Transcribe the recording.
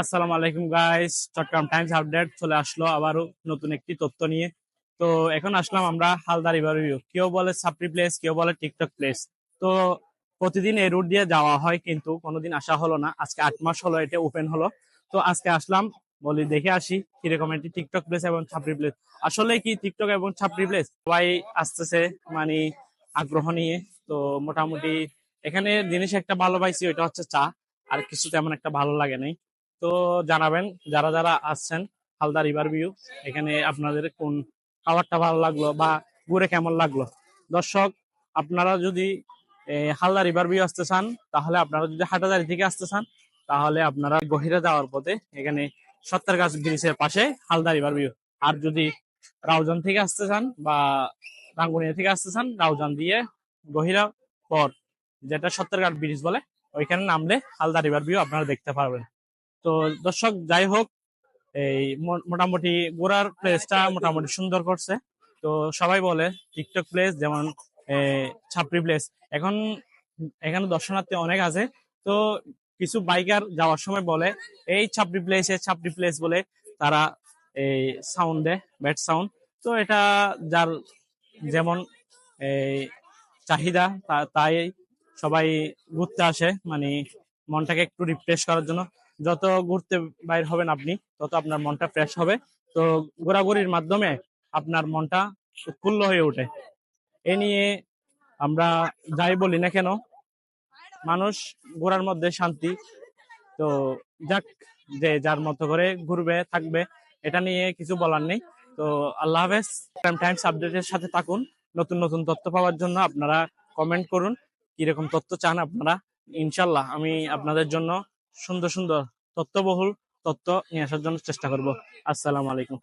আসসালামু আলাইকুম guys Chittagong Times update চলে আসলো আবারও নতুন একটি তথ্য নিয়ে। তো এখন আসলাম আমরা হালদা রিভার কেউ বলে সাপ্রি প্লেস কেউ বলে টিকটক প্লেস তো প্রতিদিন এই রুট দিয়ে যাওয়া হয় কিন্তু কোনোদিন আসা হলো না। আজকে আট মাস হলো, এটা ওপেন হলো। তো আজকে আসলাম, বলি দেখে আসি কীরকম একটি টিকটক প্লেস এবং ছাপরি প্লেস আসলে কি টিকটক এবং ছাপরি প্লেস সবাই আসতেছে মানে আগ্রহ নিয়ে। তো মোটামুটি এখানে জিনিস একটা ভালো পাইছি, ওইটা হচ্ছে চা। আর কিছু তেমন একটা ভালো লাগে নাই। তো জানাবেন যারা যারা আসছেন, হালদা রিভার ভিউ, এখানে আপনাদের কোন খাবারটা ভালো লাগল বা ঘুরে কেমন লাগল। দর্শক, আপনারা যদি হালদা রিভার ভিউ আসতে চান, তাহলে আপনারা যদি হাটাদারি থেকে আসতে চান, তাহলে আপনারা গহিরা যাওয়ার পথে এখানে সত্তর গাছ ব্রিজের পাশে হালদা রিভার ভিউ। আর যদি রাউজান থেকে আসতে চান বা রাঙ্গুনিয়া থেকে আসতে চান, রাউজান দিয়ে গহিরা পর যেটা সত্তরঘাট ব্রিজ বলে, ওইখানে নামলে হালদা রিভার ভিউ আপনারা দেখতে পারবেন। তো দর্শক যাই হোক এই মোটামুটি ঘোরার প্লেসটা মোটামুটি সুন্দর করছে। তো সবাই বলে টিকটক প্লেস যেমন এ, ছাপরি প্লেস এখন এখানে দর্শনার্থী অনেক আছে। তো কিছু বাইকার যাওয়ার সময় বলে এই ছাপরি প্লেসে ছাপরি প্লেস বলে তারা এই সাউন্ড দেয় ব্যাড সাউন্ড তো এটা যার যেমন এই চাহিদা তাই সবাই ঘুরতে আসে। মানে মনটাকে একটু রিফ্রেশ করার জন্য। যত ঘুরতে বাইর হবেন আপনি, তত আপনার মনটা ফ্রেশ হবে। তো ঘোরাঘুরির মাধ্যমে আপনার মনটা উৎফুল্ল হয়ে ওঠে। এ নিয়ে আমরা যাই বলি না কেন, মানুষ ঘোরার মধ্যে শান্তি। তো যাক, যে যার মতো করে ঘুরবে, থাকবে, এটা নিয়ে কিছু বলার নেই। তো আল্লাহ হাফেজ টাইমস আপডেটের সাথে থাকুন। নতুন নতুন তথ্য পাওয়ার জন্য আপনারা কমেন্ট করুন। কীরকম তথ্য চান আপনারা? ইনশাল্লাহ আমি আপনাদের জন্য সুন্দর সুন্দর তত্ত্ববহুল তত্ত্ব নিয়ে আসার জন্য চেষ্টা করব। আসসালামু আলাইকুম।